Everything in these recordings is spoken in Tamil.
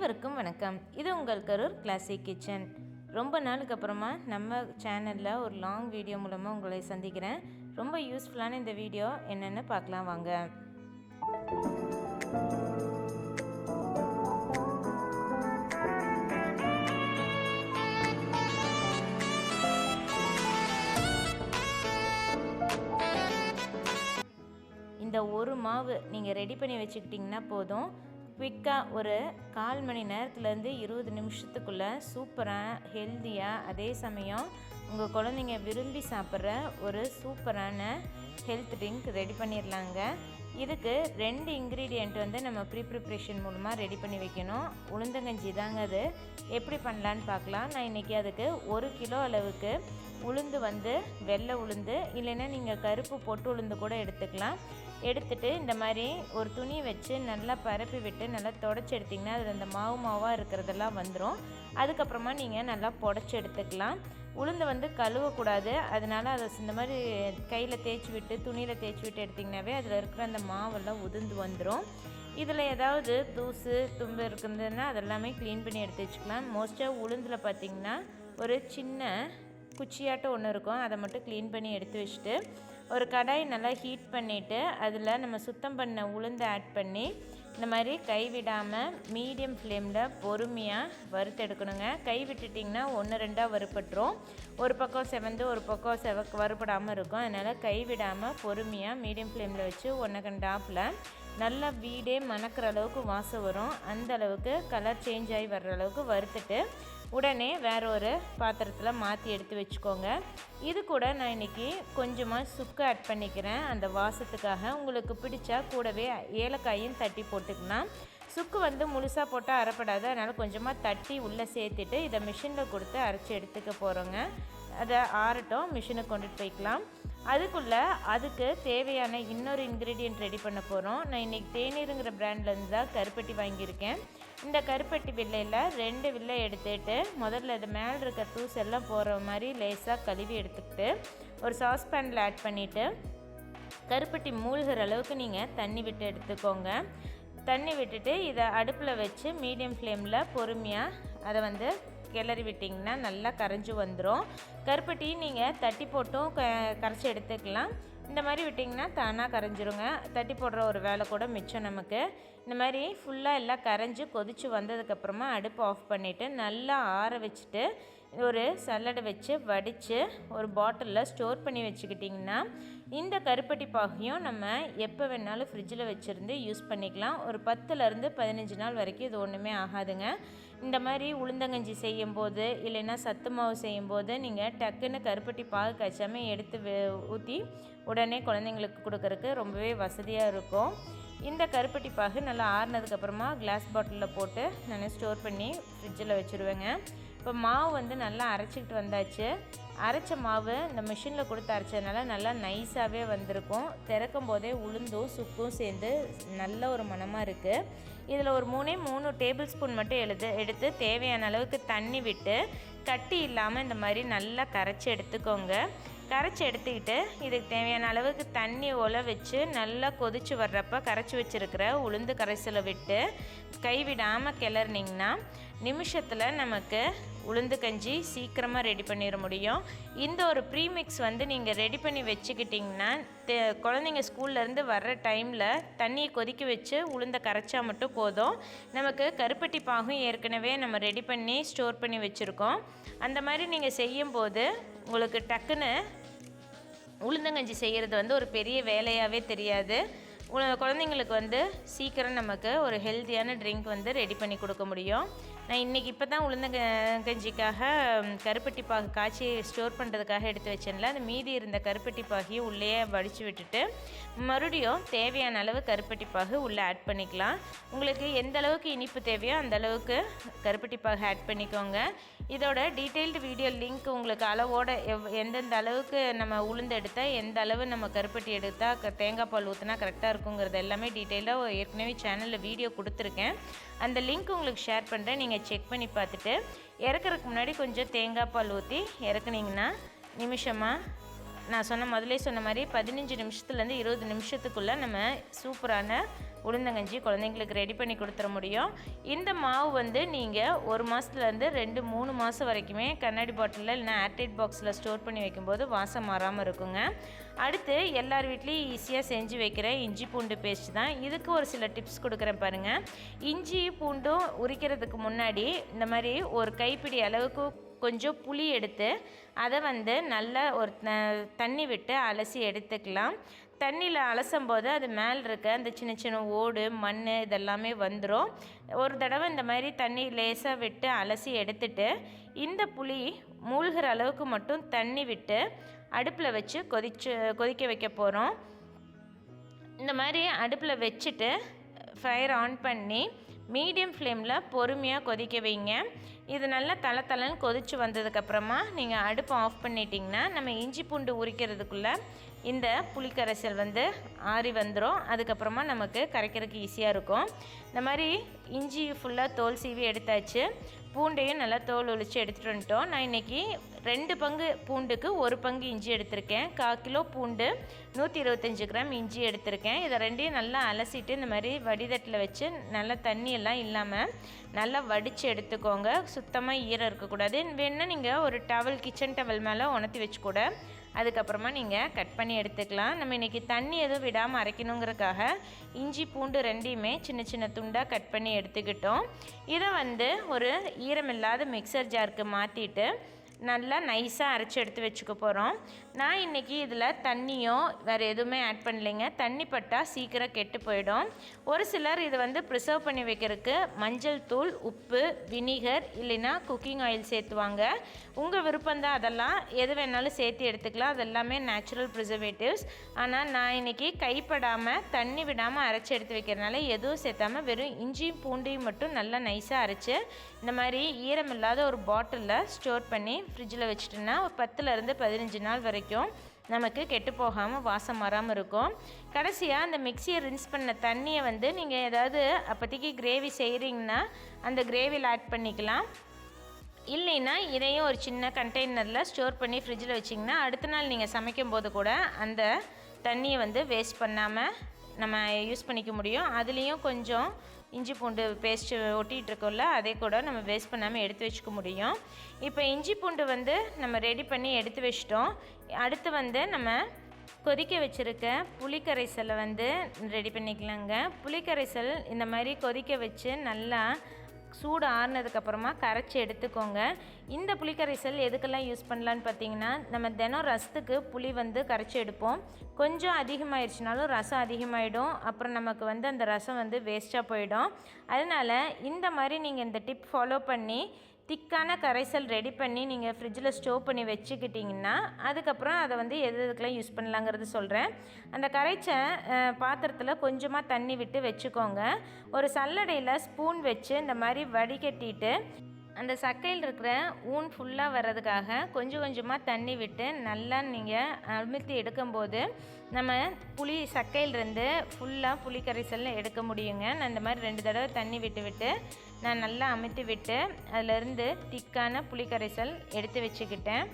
அனைவருக்கும் வணக்கம். இது உங்கள் கரூர் கிளாசிக் கிச்சன் ரொம்ப நாளுக்கு அப்புறமா நம்ம சேனலில் ஒரு லாங் வீடியோ மூலமாக உங்களை சந்திக்கிறேன். ரொம்ப யூஸ்ஃபுல்லான இந்த வீடியோ என்னென்னு பார்க்கலாம் வாங்க. இந்த ஒரு மாவு நீங்கள் ரெடி பண்ணி வச்சுக்கிட்டிங்கன்னா போதும். குவிக்காக ஒரு கால் மணி நேரத்துலேருந்து இருபது நிமிஷத்துக்குள்ளே சூப்பராக ஹெல்த்தியாக அதே சமயம் உங்கள் குழந்தைங்க விரும்பி சாப்பிட்ற ஒரு சூப்பரான ஹெல்த் ட்ரிங்க் ரெடி பண்ணிடலாங்க. இதுக்கு ரெண்டு இன்க்ரீடியண்ட் வந்து நம்ம ப்ரீ ப்ரிப்ரேஷன் மூலமாக ரெடி பண்ணி வைக்கணும். உளுந்தங்கஞ்சி தாங்க அது. எப்படி பண்ணலான்னு பார்க்கலாம். நான் இன்றைக்கி அதுக்கு ஒரு கிலோ அளவுக்கு உளுந்து வந்து வெள்ளை உளுந்து இல்லைன்னா நீங்கள் கருப்பு பொட்டு உளுந்து கூட எடுத்துக்கலாம். எடுத்துட்டு இந்த மாதிரி ஒரு துணி வச்சு நல்லா பரப்பி விட்டு நல்லா தொடச்சி எடுத்திங்கன்னா அதில் அந்த மாவு மாவாக இருக்கிறதெல்லாம் வந்துடும் அதுக்கப்புறமா நீங்கள் நல்லா புடச்சி எடுத்துக்கலாம். உளுந்தை வந்து கழுவக்கூடாது. அதனால் அதை இந்த மாதிரி கையில் தேய்ச்சி விட்டு துணியில் தேய்ச்சி விட்டு எடுத்திங்கனாவே அதில் இருக்கிற அந்த மாவெல்லாம் உதிர்ந்து வந்துடும் இதில் ஏதாவது தூசு தும்பு இருக்குதுன்னா அதெல்லாமே க்ளீன் பண்ணி எடுத்து வச்சுக்கலாம். மோஸ்ட்டாக உளுந்தில் பார்த்திங்கன்னா ஒரு சின்ன குச்சியாட்டம் ஒன்று இருக்கும். அதை மட்டும் க்ளீன் பண்ணி எடுத்து வச்சுட்டு ஒரு கடாய் நல்லா ஹீட் பண்ணிவிட்டு அதில் நம்ம சுத்தம் பண்ண உளுந்து ஆட் பண்ணி இந்த மாதிரி கை விடாமல் மீடியம் ஃப்ளேமில் பொறுமையாக வறுத்து எடுக்கணுங்க கை விட்டுட்டிங்கன்னா ஒன்று ரெண்டாக வறுப்பட்டுரும் ஒரு பக்கம் செவந்து ஒரு பக்கம் செவ வறுபடாமல் இருக்கும். அதனால் கை விடாமல் பொறுமையாக மீடியம் ஃப்ளேமில் வச்சு ஒன்று கண்டாப்பில் நல்லா வீடே மணக்கிற அளவுக்கு வாசம் வரும். அந்த அளவுக்கு கலர் சேஞ்ச் ஆகி வர்ற அளவுக்கு வறுத்துட்டு உடனே வேற ஒரு பாத்திரத்தில் மாற்றி எடுத்து வச்சுக்கோங்க. இது கூட நான் இன்றைக்கி கொஞ்சமாக சுக்கு ஆட் பண்ணிக்கிறேன். அந்த வாசத்துக்காக உங்களுக்கு பிடிச்சா கூடவே ஏலக்காயும் தட்டி போட்டுக்கலாம். சுக்கு வந்து முழுசாக போட்டால் அரைப்படாது. அதனால் கொஞ்சமாக தட்டி உள்ளே சேர்த்துட்டு இதை மிஷினில் கொடுத்து அரைச்சி எடுத்துக்க போகிறோங்க அதை ஆறட்டும் மிஷினுக்கு கொண்டுட்டு போய்க்கலாம். அதுக்குள்ளே அதுக்கு தேவையான இன்னொரு இன்க்ரீடியன்ட் ரெடி பண்ண போகிறோம் நான் இன்றைக்கி தேநீருங்கிற பிராண்ட்லேருந்து தான் கருப்பட்டி வாங்கியிருக்கேன். இந்த கருப்பட்டி வில்லையில் ரெண்டு வில்லை எடுத்துகிட்டு முதல்ல இது மேலே இருக்க தூஸ் எல்லாம் போகிற மாதிரி லேசாக கழுவி எடுத்துக்கிட்டு ஒரு சாஸ்பேனில் ஆட் பண்ணிவிட்டு கருப்பட்டி மூழ்கிற அளவுக்கு நீங்கள் தண்ணி விட்டு எடுத்துக்கோங்க. தண்ணி விட்டுட்டு இதை அடுப்பில் வச்சு மீடியம் ஃப்ளேமில் பொறுமையாக அதை வந்து கிளறி விட்டிங்கன்னா நல்லா கரைஞ்சி வந்துடும் கருப்பட்டி நீங்கள் தட்டி போட்டும் க கரைச்சி எடுத்துக்கலாம். இந்த மாதிரி விட்டிங்கன்னா தானாக கரைஞ்சிருங்க. தட்டி போடுற ஒரு வேலை கூட மிச்சம் நமக்கு. இந்த மாதிரி ஃபுல்லாக எல்லாம் கரைஞ்சி கொதித்து வந்ததுக்கப்புறமா அடுப்பு ஆஃப் பண்ணிவிட்டு நல்லா ஆற வச்சுட்டு ஒரு சல்லடை வச்சு வடித்து ஒரு பாட்டிலில் ஸ்டோர் பண்ணி வச்சுக்கிட்டிங்கன்னா இந்த கருப்பட்டி பாகையும் நம்ம எப்போ வேணாலும் ஃப்ரிட்ஜில் வச்சுருந்து யூஸ் பண்ணிக்கலாம். ஒரு பத்துலேருந்து பதினஞ்சு நாள் வரைக்கும் இது ஒன்றுமே ஆகாதுங்க. இந்த மாதிரி உளுந்தங்கஞ்சி செய்யும்போது இல்லைன்னா சத்து மாவு செய்யும்போது நீங்கள் டக்குன்னு கருப்பட்டி பாகு காய்ச்சாமல் எடுத்து ஊற்றி உடனே குழந்தைங்களுக்கு கொடுக்கறக்கு ரொம்பவே வசதியாக இருக்கும். இந்த கருப்பட்டி பாகு நல்லா ஆறுனதுக்கப்புறமா கிளாஸ் பாட்டிலில் போட்டு நான் ஸ்டோர் பண்ணி ஃப்ரிட்ஜில் வச்சுருவேங்க. இப்போ மாவு வந்து நல்லா அரைச்சிக்கிட்டு வந்தாச்சு. அரைச்ச மாவு இந்த மிஷினில் கொடுத்து அரைச்சதுனால நல்லா நைஸாகவே வந்திருக்கும். திறக்கும் போதே உளுந்தும் சுக்கும் சேர்ந்து நல்ல ஒரு மனமாக இருக்குது இதில் ஒரு மூணே மூணு டேபிள் ஸ்பூன் மட்டும் எழுது எடுத்து தேவையான அளவுக்கு தண்ணி விட்டு கட்டி இல்லாமல் இந்த மாதிரி நல்லா கரைச்சி எடுத்துக்கோங்க. கரைச்சி எடுத்துக்கிட்டு இதுக்கு தேவையான அளவுக்கு தண்ணி ஒல வச்சு நல்லா கொதித்து வர்றப்ப கரைச்சி வச்சுருக்கிற உளுந்து கரைசலை விட்டு கைவிடாமல் கிளறினிங்கன்னா நிமிஷத்தில் நமக்கு உளுந்து கஞ்சி சீக்கிரமாக ரெடி பண்ணிட முடியும். இந்த ஒரு ப்ரீமிக்ஸ் வந்து நீங்கள் ரெடி பண்ணி வச்சுக்கிட்டிங்கன்னா குழந்தைங்க ஸ்கூல்லேருந்து வர்ற டைமில் தண்ணியை கொதிக்க வச்சு உளுந்த கரைச்சா மட்டும் போதும். நமக்கு கருப்பட்டி பாகும் ஏற்கனவே நம்ம ரெடி பண்ணி ஸ்டோர் பண்ணி வச்சுருக்கோம். அந்த மாதிரி நீங்கள் செய்யும்போது உங்களுக்கு டக்குன்னு உளுந்தங்கஞ்சி செய்கிறது வந்து ஒரு பெரிய வேலையாகவே தெரியாது. குழந்தைங்களுக்கு வந்து சீக்கிரம் நமக்கு ஒரு ஹெல்த்தியான ட்ரிங்க் வந்து ரெடி பண்ணி கொடுக்க முடியும். நான் இன்றைக்கி இப்போ தான் உளுந்த கஞ்சிக்காக கருப்பட்டி பாகு காய்ச்சி ஸ்டோர் பண்ணுறதுக்காக எடுத்து வச்சேன்ல. அந்த மீதி இருந்த கருப்பட்டி பாகியை உள்ளே வடித்து விட்டுட்டு மறுபடியும் தேவையான அளவு கருப்பட்டி பாகு உள்ளே ஆட் பண்ணிக்கலாம். உங்களுக்கு எந்த அளவுக்கு இனிப்பு தேவையோ அந்த அளவுக்கு கருப்பட்டி பாகு ஆட் பண்ணிக்கோங்க. இதோட டீட்டெயில்டு வீடியோ லிங்க் உங்களுக்கு அளவோட எவ் எந்தெந்த அளவுக்கு நம்ம உளுந்து எடுத்தால் எந்த அளவு நம்ம கருப்பட்டி எடுத்தால் தேங்காய் பால் ஊற்றினா கரெக்டாக இருக்குங்கிறது எல்லாமே டீட்டெயிலாக ஏற்கனவே சேனலில் வீடியோ கொடுத்துருக்கேன். அந்த லிங்க் உங்களுக்கு ஷேர் பண்ணுறேன் நீங்கள் செக் பண்ணி பார்த்துட்டு இறக்குறதுக்கு முன்னாடி கொஞ்சம் தேங்காய் பால் ஊற்றி இறக்குனீங்கன்னா நிமிஷமாக நான் சொன்ன முதலே சொன்ன மாதிரி பதினஞ்சு நிமிஷத்துலேருந்து இருபது நிமிஷத்துக்குள்ளே நம்ம சூப்பரான உளுந்தங்கஞ்சி குழந்தைங்களுக்கு ரெடி பண்ணி கொடுத்துட முடியும். இந்த மாவு வந்து நீங்கள் ஒரு மாதத்துலேருந்து ரெண்டு மூணு மாதம் வரைக்குமே கண்ணாடி பாட்டிலில் இல்லைனா ஏர்டைட் பாக்ஸில் ஸ்டோர் பண்ணி வைக்கும்போது வாசம் மாறாமல் இருக்குங்க. அடுத்து எல்லார் வீட்லேயும் ஈஸியாக செஞ்சு வைக்கிற இஞ்சி பூண்டு பேஸ்ட் தான். இதுக்கு ஒரு சில டிப்ஸ் கொடுக்குறேன் பாருங்கள் இஞ்சி பூண்டும் உரிக்கிறதுக்கு முன்னாடி இந்த மாதிரி ஒரு கைப்பிடி அளவுக்கு கொஞ்சம் புளி எடுத்து அதை வந்து நல்லா ஒரு தண்ணி விட்டு அலசி எடுத்துக்கலாம். தண்ணியில் அலசும் போது அது மேலே இருக்க அந்த சின்ன சின்ன ஓடு மண் இதெல்லாமே வந்துடும் ஒரு தடவை இந்த மாதிரி தண்ணி லேசாக விட்டு அலசி எடுத்துட்டு இந்த புளி மூழ்கிற அளவுக்கு மட்டும் தண்ணி விட்டு அடுப்பில் வச்சு கொதிச்சு கொதிக்க வைக்க போகிறோம் இந்த மாதிரி அடுப்பில் வச்சுட்டு ஃபயர் ஆன் பண்ணி மீடியம் ஃப்ளேமில் பொறுமையாக கொதிக்க வைங்க. இது நல்லா தலை தலைன்னு கொதித்து வந்ததுக்கப்புறமா நீங்கள் அடுப்பை ஆஃப் பண்ணிட்டீங்கன்னா நம்ம இஞ்சி பூண்டு உரிக்கிறதுக்குள்ளே இந்த புளிக்கரைசல் வந்து ஆறி வந்துடும் அதுக்கப்புறமா நமக்கு கரைக்கிறதுக்கு ஈஸியாக இருக்கும். இந்த மாதிரி இஞ்சி ஃபுல்லாக தோல் சீவி எடுத்தாச்சு. பூண்டையும் நல்லா தோல் ஒழிச்சு எடுத்துகிட்டு வந்துட்டோம். நான் இன்றைக்கி ரெண்டு பங்கு பூண்டுக்கு ஒரு பங்கு இஞ்சி எடுத்திருக்கேன். கால் கிலோ பூண்டு நூற்றி இருபத்தஞ்சி கிராம் இஞ்சி எடுத்திருக்கேன். இதை ரெண்டையும் நல்லா அலசிட்டு இந்த மாதிரி வடிதட்டில் வச்சு நல்லா தண்ணியெல்லாம் இல்லாமல் நல்லா வடித்து எடுத்துக்கோங்க. சுத்தமாக ஈரம் இருக்கக்கூடாது. வேணுன்னா நீங்கள் ஒரு டவல் கிச்சன் டவல் மேலே உணர்த்தி வச்சு கூட அதுக்கப்புறமா நீங்கள் கட் பண்ணி எடுத்துக்கலாம். நம்ம இன்றைக்கி தண்ணி எதுவும் விடாமல் அரைக்கணுங்கிறக்காக இஞ்சி பூண்டு ரெண்டையுமே சின்ன சின்ன துண்டாக கட் பண்ணி எடுத்துக்கிட்டோம். இதை வந்து ஒரு ஈரமில்லாத மிக்சர் ஜாருக்கு மாற்றிட்டு நல்லா நைஸாக அரைச்சி எடுத்து வச்சுக்க போகிறோம் நான் இன்றைக்கி இதில் தண்ணியோ வேறு எதுவுமே ஆட் பண்ணலைங்க. தண்ணி பட்டால் சீக்கிரம் கெட்டு போயிடும். ஒரு சிலர் இதை வந்து ப்ரிசர்வ் பண்ணி வைக்கிறதுக்கு மஞ்சள் தூள் உப்பு வினிகர் இல்லைன்னா குக்கிங் ஆயில் சேர்த்துவாங்க. உங்கள் விருப்பம்தான் அதெல்லாம். எது வேணாலும் சேர்த்து எடுத்துக்கலாம். அது எல்லாமே நேச்சுரல் ப்ரிசர்வேட்டிவ்ஸ் ஆனால் நான் இன்றைக்கி கைப்படாமல் தண்ணி விடாமல் அரைச்சி எடுத்து வைக்கிறதுனால எதுவும் சேர்த்தாமல் வெறும் இஞ்சியும் பூண்டையும் மட்டும் நல்லா நைஸாக அரைச்சி இந்த மாதிரி ஈரமில்லாத ஒரு பாட்டிலில் ஸ்டோர் பண்ணி ஃப்ரிட்ஜில் வச்சுட்டோன்னா ஒரு பத்துலேருந்து பதினஞ்சு நாள் வரைக்கும் நமக்கு கெட்டு போகாமல் வாசம் வராமல் இருக்கும். கடைசியாக அந்த மிக்சியை ரின்ஸ் பண்ண தண்ணியை வந்து நீங்கள் ஏதாவது அப்போதைக்கு கிரேவி செய்கிறீங்கன்னா அந்த கிரேவியில் ஆட் பண்ணிக்கலாம். இல்லைன்னா இதையும் ஒரு சின்ன கண்டெய்னரில் ஸ்டோர் பண்ணி ஃப்ரிட்ஜில் வச்சிங்கன்னா அடுத்த நாள் நீங்கள் சமைக்கும் போது கூட அந்த தண்ணியை வந்து வேஸ்ட் பண்ணாமல் நம்ம யூஸ் பண்ணிக்க முடியும். அதுலேயும் கொஞ்சம் இஞ்சி பூண்டு பேஸ்ட்டு ஒட்டிகிட்டு இருக்கோம்ல அதை கூட நம்ம வேஸ்ட் பண்ணாமல் எடுத்து வச்சுக்க முடியும். இப்போ இஞ்சி பூண்டு வந்து நம்ம ரெடி பண்ணி எடுத்து வச்சிட்டோம். அடுத்து வந்து நம்ம கொதிக்க வச்சுருக்க புளிக்கரைசலை வந்து ரெடி பண்ணிக்கலாங்க. புளிக்கரைசல் இந்த மாதிரி கொதிக்க வச்சு நல்லா சூடு ஆறுனதுக்கப்புறமா கரைச்சி எடுத்துக்கோங்க. இந்த புளிக்கரைசல் எதுக்கெல்லாம் யூஸ் பண்ணலான்னு பார்த்தீங்கன்னா நம்ம தினம் ரசத்துக்கு புளி வந்து கரைச்சி எடுப்போம். கொஞ்சம் அதிகமாகிடுச்சினாலும் ரசம் அதிகமாகிடும் அப்புறம் நமக்கு வந்து அந்த ரசம் வந்து வேஸ்ட்டாக போயிடும். அதனால் இந்த மாதிரி நீங்கள் இந்த டிப் ஃபாலோ பண்ணி திக்கான கரைசல் ரெடி பண்ணி நீங்கள் ஃப்ரிட்ஜில் ஸ்டோவ் பண்ணி வச்சுக்கிட்டிங்கன்னா அதுக்கப்புறம் அதை வந்து எது எதுக்கெலாம் யூஸ் பண்ணலாங்கிறது சொல்கிறேன் அந்த கரைச்ச பாத்திரத்தில் கொஞ்சமாக தண்ணி விட்டு வச்சுக்கோங்க. ஒரு சல்லடையில் ஸ்பூன் வச்சு இந்த மாதிரி வடிகட்டிட்டு அந்த சக்கையில் இருக்கிற ஊன் ஃபுல்லாக வர்றதுக்காக கொஞ்சம் கொஞ்சமாக தண்ணி விட்டு நல்லா நீங்கள் அழுத்தி எடுக்கும்போது நம்ம புளி சக்கையிலிருந்து ஃபுல்லாக புளி கரைசலில் எடுக்க முடியுங்க. நான் இந்த மாதிரி ரெண்டு தடவை தண்ணி விட்டு விட்டு நான் நல்லா அமுத்தி விட்டு அதிலிருந்து திக்கான புளிக்கரைசல் எடுத்து வச்சுக்கிட்டேன்.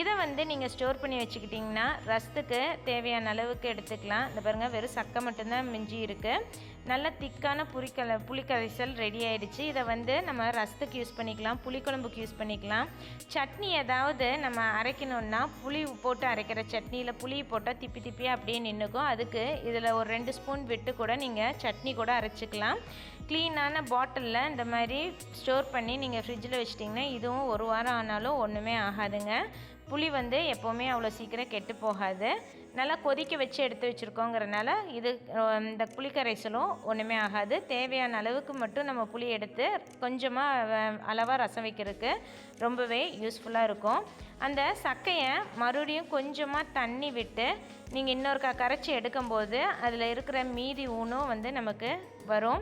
இதை வந்து நீங்கள் ஸ்டோர் பண்ணி வச்சுக்கிட்டிங்கன்னா ரசத்துக்கு தேவையான அளவுக்கு எடுத்துக்கலாம். இந்த பாருங்கள் வெறும் சக்கை மட்டும்தான் மிஞ்சி இருக்குது நல்ல திக்கான புளிக்கல புளிக்கரைசல் ரெடி ஆகிடுச்சு இதை வந்து நம்ம ரசத்துக்கு யூஸ் பண்ணிக்கலாம். புளிக்குழம்புக்கு யூஸ் பண்ணிக்கலாம். சட்னி ஏதாவது நம்ம அரைக்கணுன்னா புளி போட்டு அரைக்கிற சட்னியில் புளி போட்டால் திப்பி திப்பியாக அப்படியே நின்றுக்கும் அதுக்கு இதில் ஒரு ரெண்டு ஸ்பூன் விட்டு கூட நீங்கள் சட்னி கூட அரைச்சிக்கலாம். க்ளீனான பாட்டிலில் இந்த மாதிரி ஸ்டோர் பண்ணி நீங்கள் ஃப்ரிட்ஜில் வச்சிட்டிங்கன்னா இதுவும் ஒரு வாரம் ஆனாலும் ஒன்றுமே ஆகாதுங்க. புளி வந்து எப்போவுமே அவ்வளோ சீக்கிரம் கெட்டு போகாது. நல்லா கொதிக்க வச்சு எடுத்து வச்சுருக்கோங்கிறனால இது இந்த புளிக்கரைசலும் ஒன்றுமே ஆகாது. தேவையான அளவுக்கு மட்டும் நம்ம புளி எடுத்து கொஞ்சமாக அளவாக ரசம் வைக்கிறதுக்கு ரொம்பவே யூஸ்ஃபுல்லாக இருக்கும். அந்த சக்கையை மறுபடியும் கொஞ்சமாக தண்ணி விட்டு நீங்கள் இன்னொருக்கா கரைச்சி எடுக்கும்போது அதில் இருக்கிற மீதி ஊனும் வந்து நமக்கு வரும்.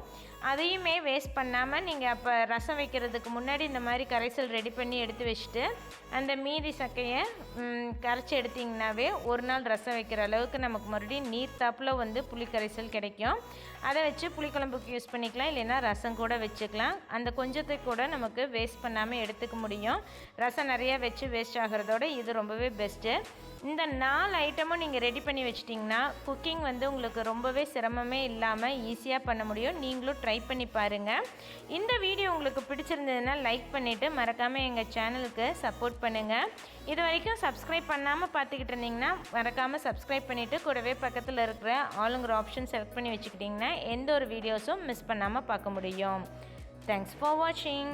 அதையுமே வேஸ்ட் பண்ணாமல் நீங்கள் அப்போ ரசம் வைக்கிறதுக்கு முன்னாடி இந்த மாதிரி கரைசல் ரெடி பண்ணி எடுத்து வச்சுட்டு அந்த மீதி சக்கையை கரைச்சி எடுத்திங்கனாவே ஒரு நாள் ரசம் வைக்கிற அளவுக்கு நமக்கு மறுபடியும் நீர் தாப்பில் வந்து புளி கரைசல் கிடைக்கும். அதை வச்சு புளிக்குழம்புக்கு யூஸ் பண்ணிக்கலாம் இல்லைன்னா ரசம் கூட வச்சுக்கலாம். அந்த கொஞ்சத்தை கூட நமக்கு வேஸ்ட் பண்ணாமல் எடுத்துக்க முடியும். ரசம் நிறையா வச்சு வேஸ்ட் ஆகிறதோட இது ரொம்பவே பெஸ்ட்டு இந்த நாலு ஐட்டமும் நீங்கள் ரெடி ரெடி பண்ணி வச்சிட்டிங்கன்னா குக்கிங் வந்து உங்களுக்கு ரொம்பவே சிரமமே இல்லாமல் ஈஸியாக பண்ண முடியும். நீங்களும் ட்ரை பண்ணி பாருங்கள் இந்த வீடியோ உங்களுக்கு பிடிச்சிருந்ததுன்னா லைக் பண்ணிவிட்டு மறக்காமல் எங்கள் சேனலுக்கு சப்போர்ட் பண்ணுங்கள் இது வரைக்கும் சப்ஸ்கிரைப் பண்ணாமல் பார்த்துக்கிட்டு இருந்தீங்கன்னா மறக்காமல் சப்ஸ்கிரைப் பண்ணிவிட்டு கூடவே பக்கத்தில் இருக்கிற ஆளுங்கிற ஆப்ஷன் செலக்ட் பண்ணி வச்சுக்கிட்டிங்கன்னா எந்த ஒரு வீடியோஸும் மிஸ் பண்ணாமல் பார்க்க முடியும். தேங்க்ஸ் ஃபார் வாட்சிங்